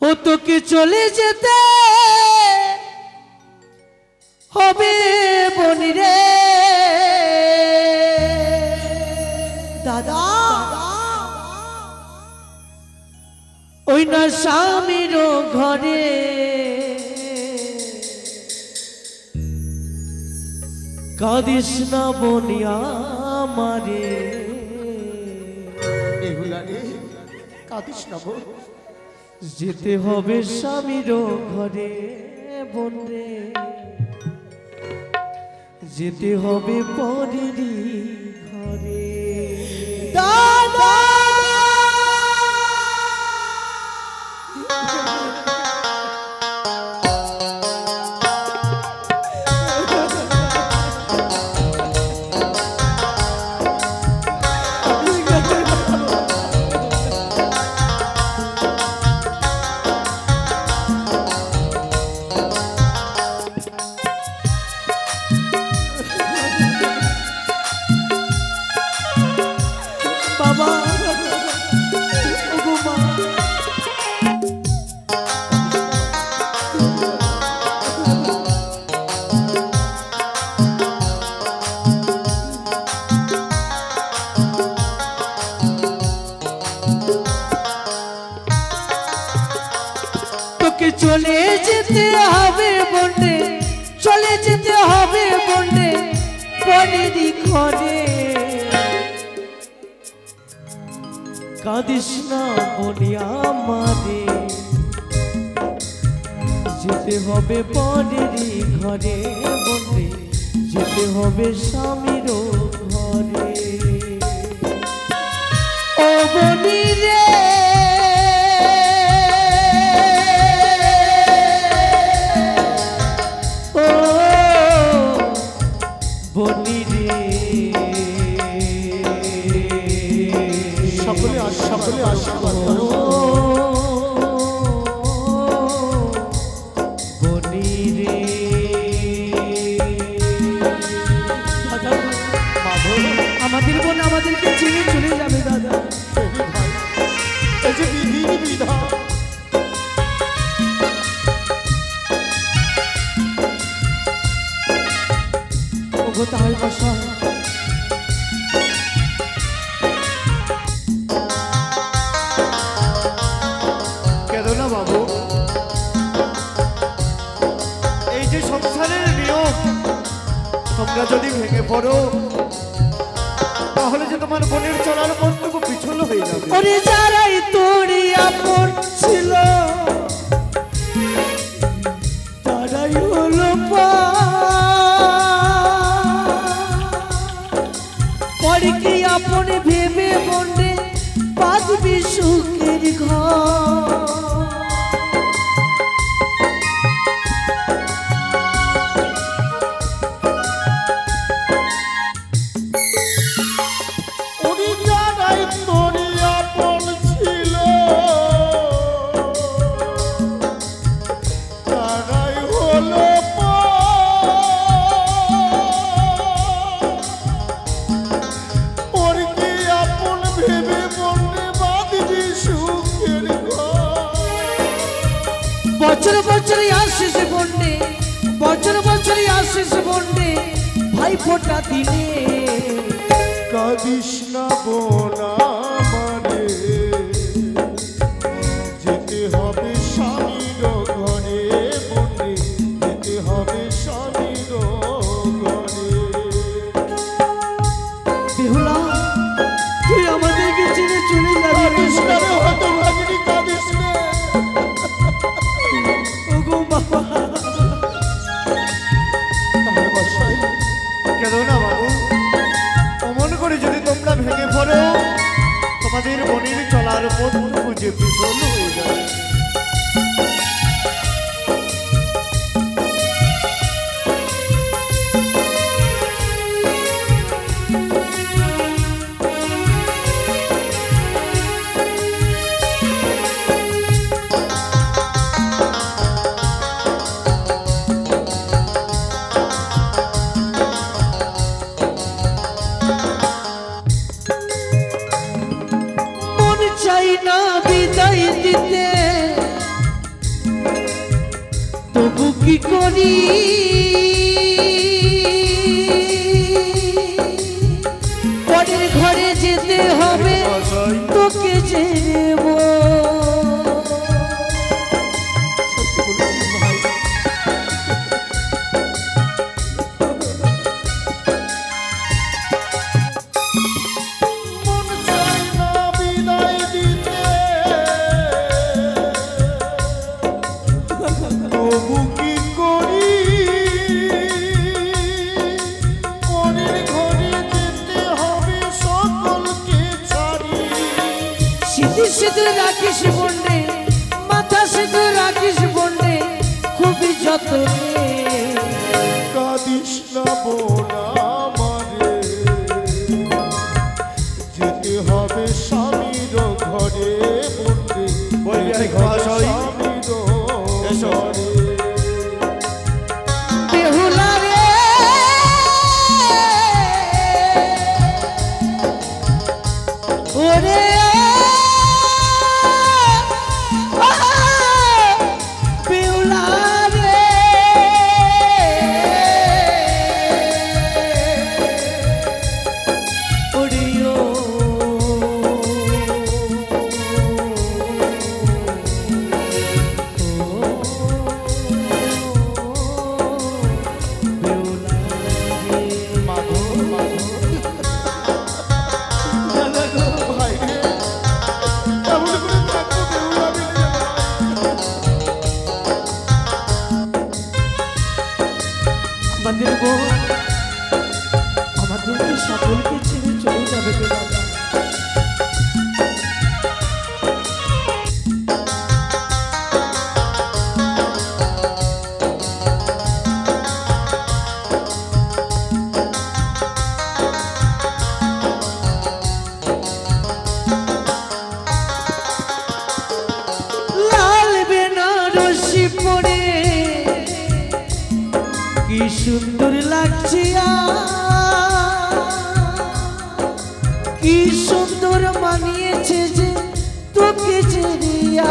ও তোকে চলে যেতে হবে বনি রে। দাদা ওই না স্বামীর ঘরে। কাদিস না বনিয়া মারে কাঁদিস না যেতে হবে স্বামীর ঘরে বন্ধে যেতে হবে পরেরই ঘরে। দাদা! ঘরে। কাঁদিস না বলি আমারে। যেতে হবে পরেরই ঘরে বলে যেতে হবে স্বামীরও ঘরে। ও বনি বনি সকলে সকলে আশীর্বাদ করো ওগো তাই বসা কেন বাবু, এই যে সংসারের নিয়ম, তোমরা যদি ভেঙে পড়ো, তাহলে যে তোমার বোনের চলার বন্ধুকে পিছল হয়ে যাবে। ফোটা দিনে কবিষ্ণ বোনা প্রভু কি করি? পরের ঘরে যেতে হবে সকলকে ছাড়ি। সিধু খুবই যত্নে। কাঁদিস না বোলা হবে স্বামীর ঘরে বন্ডে ঘরে 漂泊。সুন্দর লাগছে কি সুন্দর মানিয়েছে যে তোকে চেরিয়া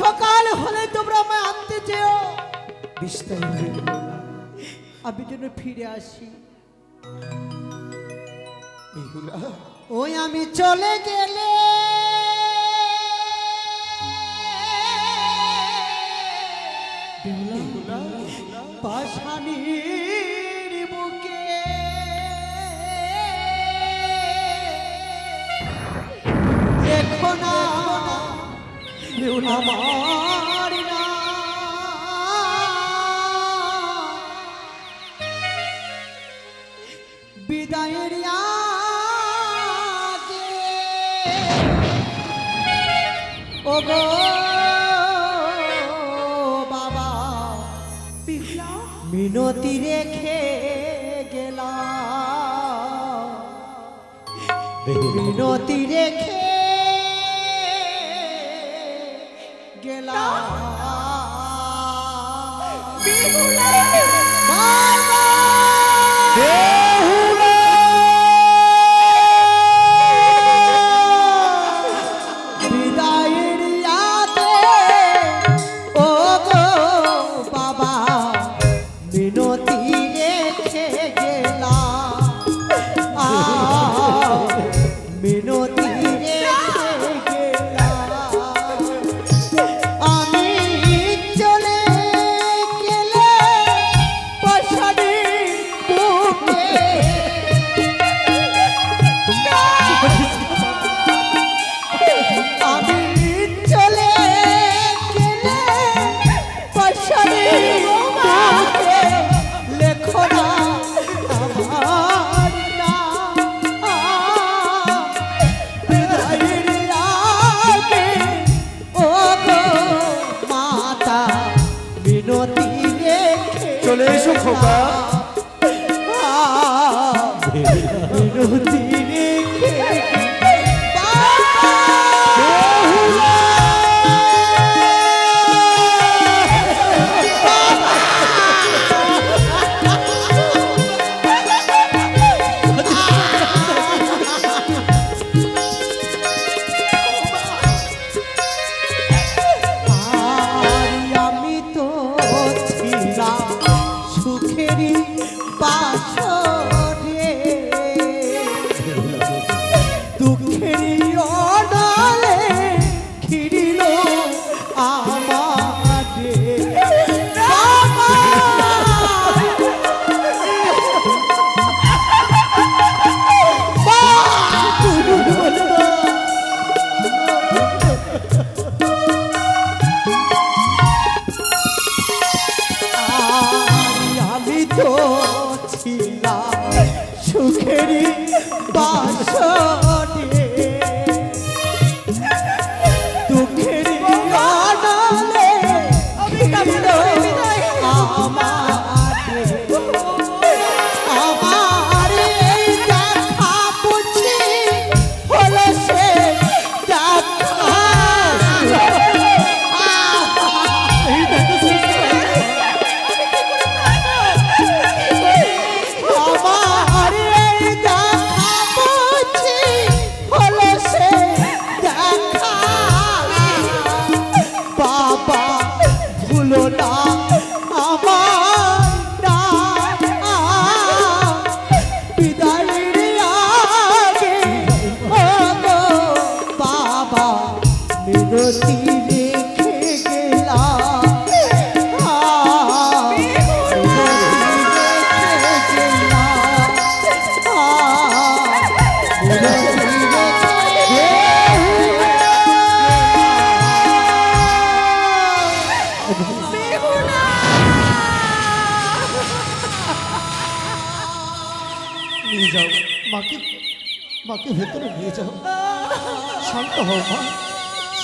সকাল হলে তোমরা আমায় আনতে চেও। আমি যেন ফিরে আসি। ওই আমি চলে গেলে। পাশানি কেউ আমার না। বিদায়ের ওগো বাবা মিনতি রেখে গেলা মিনতি রেখে গেলা বেহুলা! মাকে ভেতরে নিয়ে যাও। শান্ত হও, মা।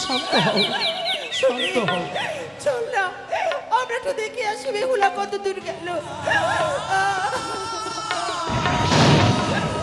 শান্ত হও। শান্ত হও। চল না, আমরা তো দেখে আসবে হুলা কত দূর গেল।